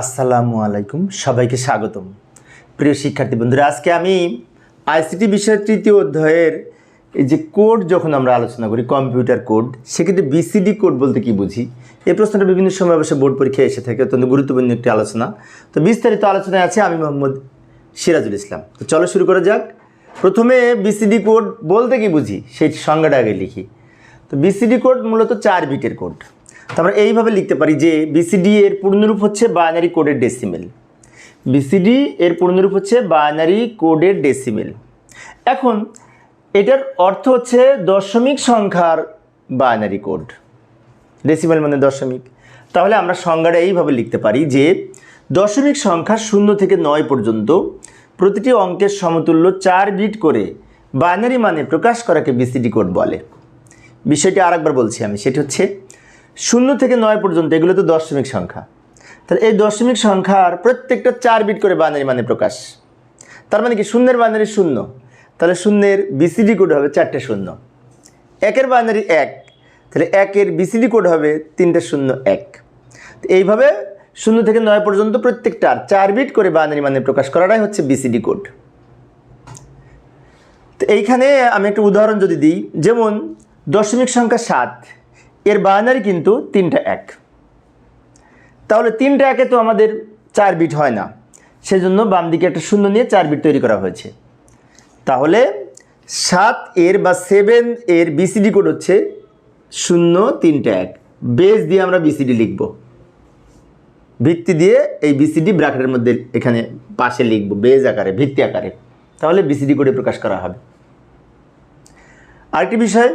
আসসালামু আলাইকুম, সবাইকে স্বাগতম। প্রিয় শিক্ষার্থী বন্ধুরা, আজকে আমি আইসিটি বিষয়ের তৃতীয় অধ্যায়ের এই যে কোড যখন আমরা আলোচনা করি, কম্পিউটার কোড, সেক্ষেত্রে বিসিডি কোড বলতে কি বুঝি? এই প্রশ্নটা বিভিন্ন সময় অবশ্য বোর্ড পরীক্ষায় এসে থাকে, অত্যন্ত গুরুত্বপূর্ণ একটি আলোচনা। তো বিস্তারিত আলোচনায় আছে আমি মোহাম্মদ সিরাজুল ইসলাম। তো চলো শুরু করা যাক। প্রথমে বিসিডি কোড বলতে কি বুঝি? সেই সংজ্ঞাটা আগে লিখি। তো বিসিডি কোড মূলত চার বিটের কোড। তো আমরা এইভাবে লিখতে পারি যে বিসিডি এর পূর্ণরূপ হচ্ছে বাইনারি কোডের ডেসিমেল বিসিডি এর পূর্ণরূপ হচ্ছে বাইনারি কোডের ডেসিমেল এখন, এটার অর্থ হচ্ছে দশমিক সংখ্যার বাইনারি কোড ডেসিমেল মানে দশমিক। তাহলে আমরা সংজ্ঞাটা এইভাবে লিখতে পারি যে দশমিক সংখ্যা শূন্য থেকে নয় পর্যন্ত প্রতিটি অঙ্কের সমতুল্য চার বিট করে বাইনারি মানে প্রকাশ করাকে বিসিডি কোড বলে। বিষয়টি আরেকবার বলছি আমি, সেটি হচ্ছে শূন্য থেকে নয় পর্যন্ত, এগুলো তো দশমিক সংখ্যা। তাহলে এই দশমিক সংখ্যার প্রত্যেকটা চার বিট করে বানারি মানে প্রকাশ। তার মানে কি? শূন্যের বাইনারি শূন্য। তাহলে শূন্যের বিসিডি কোড হবে চারটে শূন্য। একের বাইনারি এক। তাহলে একের বিসিডি কোড হবে তিনটে শূন্য এক। এইভাবে শূন্য থেকে নয় পর্যন্ত প্রত্যেকটার চার বিট করে বানারি মানে প্রকাশ করাটাই হচ্ছে বিসিডি কোড তো এইখানে আমি একটা উদাহরণ যদি দিই, যেমন দশমিক সংখ্যা সাত। এর বাইনারি কিন্তু তিনটা এক। তাহলে তিনটা একে তো আমাদের চার বিট হয় না। সেজন্য বাম দিকে একটা শূন্য নিয়ে চার বিট তৈরি করা হয়েছে। তাহলে সাত এর বা সেভেন এর বিসিডি কোড হচ্ছে শূন্য, তিনটা এক। বেস দিয়ে আমরা বিসিডি লিখব। ভিত্তি দিয়ে এই বিসিডি ব্র্যাকেটের মধ্যে এখানে পাশে লিখব বেজ আকারে, ভিত্তি আকারে। তাহলে বিসিডি কোডে প্রকাশ করা হবে। আরেকটি বিষয়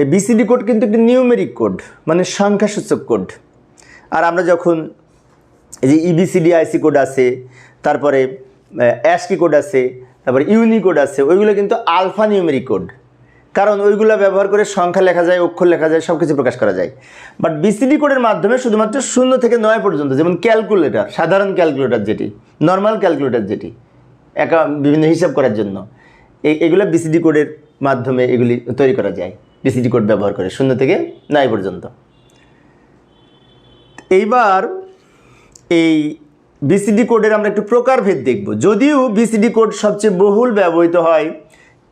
এই বিসিডি কোড কিন্তু একটি নিউমেরিক কোড মানে সংখ্যাসূচক কোড আর আমরা যখন এই যে ইবিসিডি আইসি কোড আছে, তারপরে অ্যাসকি কোড আছে, তারপরে ইউনি কোড আছে, ওইগুলো কিন্তু আলফা নিউমেরিক কোড কারণ ওইগুলো ব্যবহার করে সংখ্যা লেখা যায়, অক্ষর লেখা যায় সব কিছু প্রকাশ করা যায়। বাট বিসিডি কোডের মাধ্যমে শুধুমাত্র শূন্য থেকে নয় পর্যন্ত, যেমন ক্যালকুলেটর সাধারণ ক্যালকুলেটর যেটি নর্মাল ক্যালকুলেটর যেটি, একা বিভিন্ন হিসাব করার জন্য এগুলো বিসিডি কোডের মাধ্যমে এগুলি তৈরি করা যায়। বিসিডি কোড ব্যবহার করে, শূন্য থেকে নয় পর্যন্ত। এইবার এই বিসিডি কোডের আমরা একটু প্রকারভেদ দেখব। যদিও বিসিডি কোড সবচেয়ে বহুল ব্যবহৃত হয়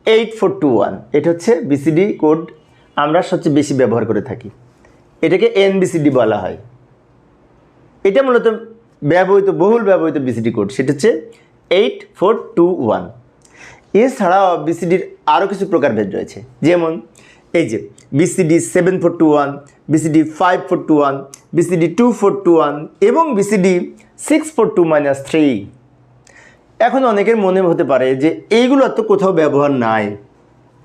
এইট ফোর টু ওয়ান, এটা হচ্ছে বিসিডি কোড আমরা সবচেয়ে বেশি ব্যবহার করে থাকি। এটাকে এনবিসিডি বলা হয়। এটা মূলত ব্যবহৃত, বহুল ব্যবহৃত বিসিডি কোড, সেটা হচ্ছে এইট ফোর টু ওয়ান। এছাড়াও বিসিডির আরও কিছু প্রকারভেদ রয়েছে। যেমন এই যে BCD seven four two one BCD five four two one BCD two four two one এবং BCD six four two minus three এখন অনেকের মনে হতে পারে যে এইগুলো তো কোথাও ব্যবহার নাই।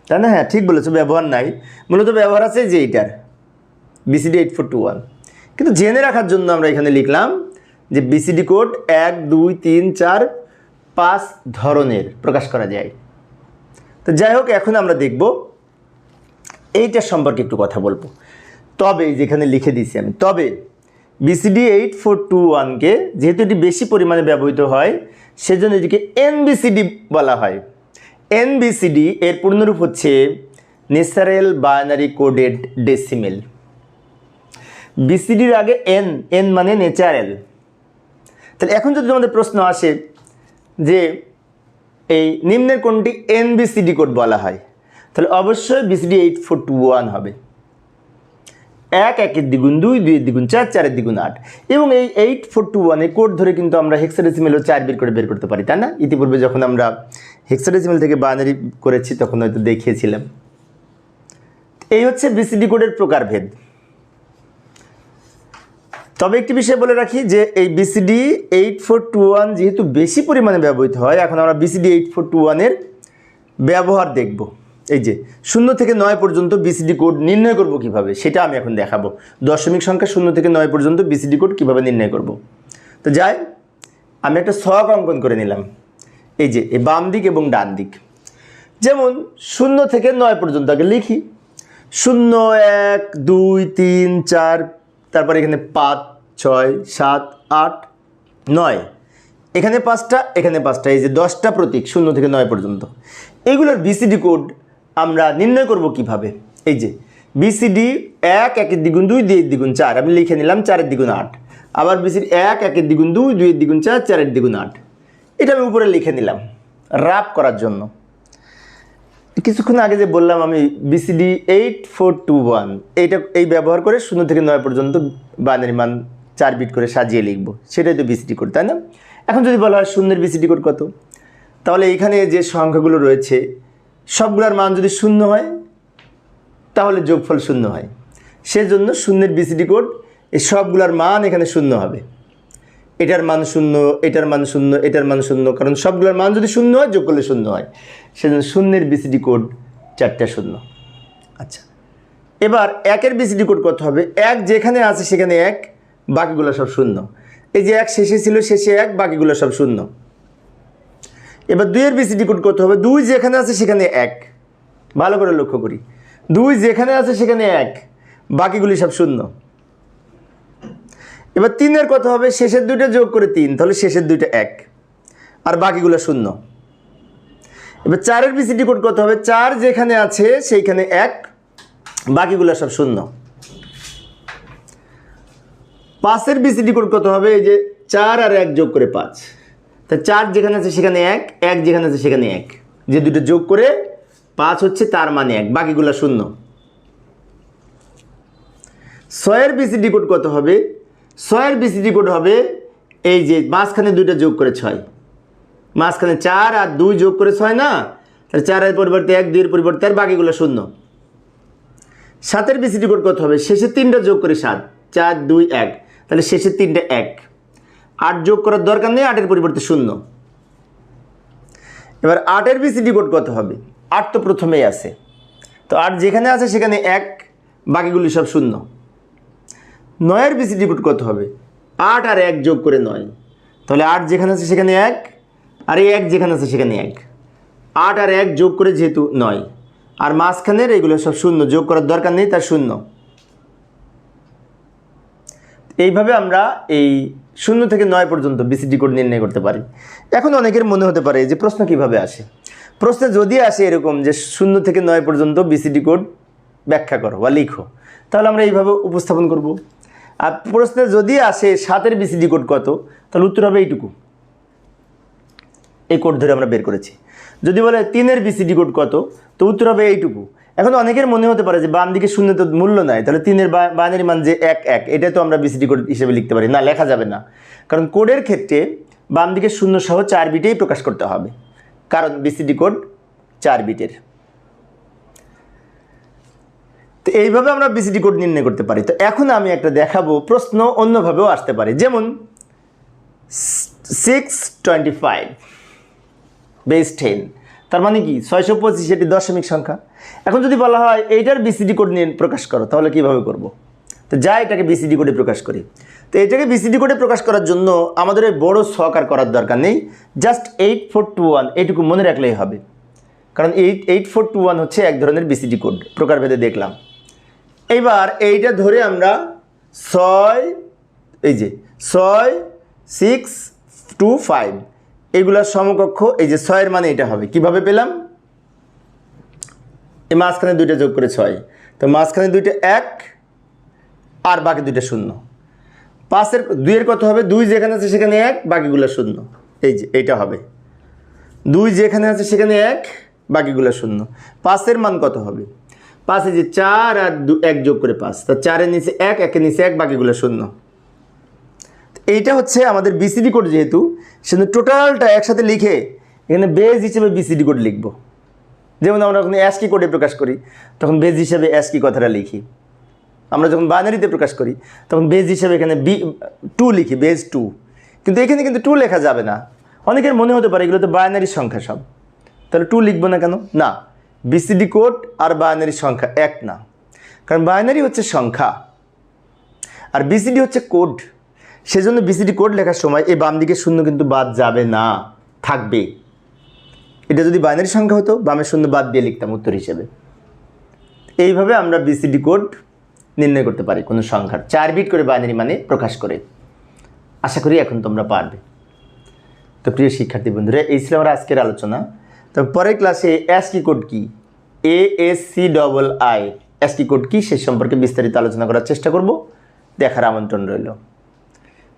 তাই না? হ্যাঁ ঠিক বলেছ, ব্যবহার নাই। মূলত ব্যবহার আছে যে এইটার BCD eight four two one কিন্তু জেনে রাখার জন্য আমরা এখানে লিখলাম যে বিসিডি কোড এক, দুই, তিন, চার, পাঁচ ধরনের প্রকাশ করা যায়। তো যাই হোক, এখন আমরা দেখব এইটার সম্পর্কে একটু কথা বলব। তবে যেখানে লিখে দিয়েছি আমি, তবে বিসিডি এইট ফোর টু ওয়ানকে যেহেতু এটি বেশি পরিমাণে ব্যবহৃত হয়, সেজন্য এটিকে এনবিসিডি বলা হয়। এনবিসিডি এর পূর্ণরূপ হচ্ছে ন্যাচারাল বাইনারি কোডেড ডেসিমেল বিসিডির আগে এন এন মানে ন্যাচারাল তাহলে এখন যদি তোমাদের প্রশ্ন আসে যে এই নিম্নের কোনটি এনবিসিডি কোড বলা হয় তাহলে অবশ্যই BCD eight four two one হবে। এক, একের দ্বিগুণ দুই, দুইয়ের দ্বিগুণ চার, চারের দ্বিগুণ আট। এবং এই এইট ফোর টু ওয়ানে কোড ধরে কিন্তু আমরা হেক্সাডেসিমেলও চার বের করে বের করতে পারি, তাই না? ইতিপূর্বে যখন আমরা হেক্সাডেসিমেল থেকে বাইনারি করেছি, তখন হয়তো দেখিয়েছিলাম। এই হচ্ছে বিসিডি কোডের প্রকারভেদ। তবে একটি বিষয় বলে রাখি যে এই BCD eight four two one যেহেতু বেশি পরিমাণে ব্যবহৃত হয়, এখন আমরা বিসিডি এইট ফোর টু ওয়ানের ব্যবহার দেখব। এই যে, শূন্য থেকে নয় পর্যন্ত বিসিডি কোড নির্ণয় করব কীভাবে? সেটা আমি এখন দেখাবো। দশমিক সংখ্যা শূন্য থেকে নয় পর্যন্ত বিসিডি কোড কীভাবে নির্ণয় করব? তো যাই, আমি একটা ছক অঙ্কন করে নিলাম। এই যে বাম দিক এবং ডান দিক। যেমন, শূন্য থেকে নয় পর্যন্ত আগে লিখি। শূন্য, এক, দুই, তিন, চার, তারপর এখানে পাঁচ, ছয়, সাত, আট, নয়। এখানে পাঁচটা এখানে পাঁচটা। এই যে, দশটা প্রতীক শূন্য থেকে নয় পর্যন্ত। এগুলোর বিসিডি কোড আমরা নির্ণয় করব কীভাবে? এই যে বিসিডি এক, একের দ্বিগুণ দুই দুই দ্বিগুণ চার। আমি লিখে নিলাম চারের দ্বিগুণ আট। আবার বিসিডি এক, একের দ্বিগুণ দুই, দুইয়ের দ্বিগুণ চার, চারের দ্বিগুণ আট। এটা আমি উপরে লিখে নিলাম রাপ করার জন্য। কিছুক্ষণ আগে যে বললাম আমি BCD eight four two one এইটা, এই ব্যবহার করে শূন্য থেকে নয় পর্যন্ত বাইনারি মান চার বিট করে সাজিয়ে লিখব। সেটাই তো বিসিডি কোড তাই না? এখন যদি বলা হয় শূন্যের বিসিডি কোড কত? তাহলে এখানে যে সংখ্যাগুলো রয়েছে সবগুলোর মান যদি শূন্য হয়, তাহলে যোগফল শূন্য হয়। সেজন্য শূন্যের বিসিডি কোড এই সবগুলোর মান এখানে শূন্য হবে। এটার মান শূন্য, এটার মান শূন্য, এটার মান শূন্য, কারণ সবগুলোর মান যদি শূন্য হয় যোগ করলে শূন্য হয়। সেজন্য শূন্যের বিসিডি কোড চারটা শূন্য। আচ্ছা এবার একের বিসিডি কোড কত হবে? এক যেখানে আছে সেখানে এক, বাকিগুলো সব শূন্য। এই যে এক শেষে ছিল, শেষে এক, বাকিগুলো সব শূন্য। এবার দুইয়ের বিসিডি কোড করতে হবে। দুই যেখানে আছে সেখানে এক। ভালো করে লক্ষ্য করি। দুই যেখানে আছে সেখানে এক। বাকিগুলি সব শূন্য। এবার তিনের কত হবে, শেষের দুইটা যোগ করে তিন, তাহলে শেষের দুইটা এক। আর বাকিগুলো শূন্য। এবার চারের বিসিডি কোড করতে হবে, চার যেখানে আছে সেইখানে এক, বাকিগুলো সব শূন্য। পাঁচের বিসিডি কোড কত হবে, এই যে চার আর এক যোগ করে পাঁচ। তা চার যেখানে আছে সেখানে এক এক যেখানে আছে সেখানে এক। যে দুটো যোগ করে পাঁচ হচ্ছে তার মানে এক, বাকিগুলো শূন্য। ছয়ের বিসিডি কোড কত হবে? ছয়ের বিসিডি কোড হবে এই যে মাঝখানে দুইটা যোগ করে ছয়। মাঝখানে চার আর দুই যোগ করে ছয় না? তাহলে চারের পরিবর্তে এক, দুইয়ের পরিবর্তে আর বাকিগুলো শূন্য। সাতের বিসিডি কোড কত হবে? শেষে তিনটা যোগ করে সাত, চার, দুই, এক। তাহলে শেষের তিনটা এক। আট যোগ করার দরকার নেই, আটের পরিবর্তে শূন্য। এবার আটের বিসিডি কোড কত হবে? আট তো প্রথমেই আছে। তো আট যেখানে আছে সেখানে এক, বাকিগুলি সব শূন্য। নয়ের বিসিডি কোড কত হবে? আট আর এক যোগ করে নয়। তাহলে আট যেখানে আছে সেখানে এক, আর এক যেখানে আছে সেখানে এক। আট আর এক যোগ করে যেহেতু নয়। আর মাঝখানের এগুলো সব শূন্য, যোগ করার দরকার নেই, তার শূন্য। এইভাবে আমরা এই শূন্য থেকে নয় পর্যন্ত বিসিডি কোড নির্ণয় করতে পারি। এখন অনেকের মনে হতে পারে যে প্রশ্ন কীভাবে আসে? প্রশ্নে যদি আসে এরকম যে শূন্য থেকে নয় পর্যন্ত বিসিডি কোড ব্যাখ্যা করো বা লিখো, তাহলে আমরা এইভাবে উপস্থাপন করব। আর প্রশ্নে যদি আসে সাতের বিসিডি কোড কত, তাহলে উত্তর হবে এইটুকু। এই কোড ধরে আমরা বের করেছি। যদি বলে তিনের বিসিডি কোড কত, তো উত্তর হবে এইটুকু। এখন অনেকের মনে হতে পারে যে বাম দিকে শূন্য তো মূল্য নাই, তাহলে তিনের বা- বাইনারি মান যে এক এক, এটা তো আমরা বিসিডি কোড হিসেবে লিখতে পারি। না, লেখা যাবে না। কারণ কোডের ক্ষেত্রে বাম দিকে শূন্য সহ চার বিটেই প্রকাশ করতে হবে। কারণ বিসিডি কোড চার বিটের। তো এইভাবে আমরা বিসিডি কোড নির্ণয় করতে পারি। তো এখন আমি একটা দেখাবো, প্রশ্ন অন্যভাবেও আসতে পারে। যেমন six twenty five base ten তার মানে কি? ছয়শো পঁচিশ এটি দশমিক সংখ্যা। এখন যদি বলা হয় এইটার বিসিডি কোড নিয়ে প্রকাশ করো, তাহলে কীভাবে করব? তো যা এটাকে বিসিডি কোডে প্রকাশ করি। তো এটাকে বিসিডি কোডে প্রকাশ করার জন্য আমাদের এই বড় আর করার দরকার নেই। Just eight four two one এইটুকু মনে রাখলেই হবে। কারণ eight eight four two one হচ্ছে এক ধরনের বিসিডি কোড প্রকারভেদে দেখলাম। এইবার এইটা ধরে আমরা ছয়, এই যে, ছয় সিক্স টু ফাইভ এগুলোর সমকক্ষ, এই যে ছয়ের মানে এটা হবে। কীভাবে পেলাম? এই মাঝখানে দুইটা যোগ করে ছয়। তো মাঝখানে দুইটা এক, আর বাকি দুইটা শূন্য। পাঁচের, দুইয়ের কত হবে? দুই যেখানে আছে সেখানে এক, বাকিগুলো শূন্য। এই যে, এইটা হবে। দুই যেখানে আছে সেখানে এক, বাকিগুলো শূন্য। পাঁচের মান কত হবে? পাঁচে যে চার আর দু, এক যোগ করে পাঁচ। তা চারের নিচে এক, একের নিচে এক, বাকিগুলো শূন্য। এইটা হচ্ছে আমাদের বিসিডি কোড যেহেতু, সেজন্য টোটালটা একসাথে লিখে এখানে বেজ হিসেবে বিসিডি কোড লিখব। যেমন আমরা যখন অ্যাসকি কোডে প্রকাশ করি, তখন বেজ হিসেবে অ্যাসকি কথাটা লিখি। আমরা যখন বাইনারিতে প্রকাশ করি, তখন বেজ হিসেবে এখানে বি টু লিখি বেজ টু কিন্তু এখানে কিন্তু টু লেখা যাবে না। অনেকের মনে হতে পারে এগুলো তো বাইনারি সংখ্যা সব। তাহলে টু লিখব না কেন? না বিসিডি কোড আর বাইনারি সংখ্যা এক না। কারণ বাইনারি হচ্ছে সংখ্যা, আর বিসিডি হচ্ছে কোড সেজন্য বিসিডি কোড লেখার সময় এই বাম দিকে শূন্য কিন্তু বাদ যাবে না, থাকবে। এটা যদি বাইনারি সংখ্যা হতো, বামের শূন্য বাদ দিয়ে লিখতাম উত্তর হিসেবে। এইভাবে আমরা বিসিডি কোড নির্ণয় করতে পারি কোনো সংখ্যার। চার বিট করে বাইনারি মানে প্রকাশ করে। আশা করি এখন তোমরা পারবে। তো প্রিয় শিক্ষার্থী বন্ধুরা, এই ছিল আমার আজকের আলোচনা। তো পরের ক্লাসে অ্যাসকি কোড কি? A S C double I ASCII code কি? সে সম্পর্কে বিস্তারিত আলোচনা করার চেষ্টা করব। দেখার আমন্ত্রণ রইল।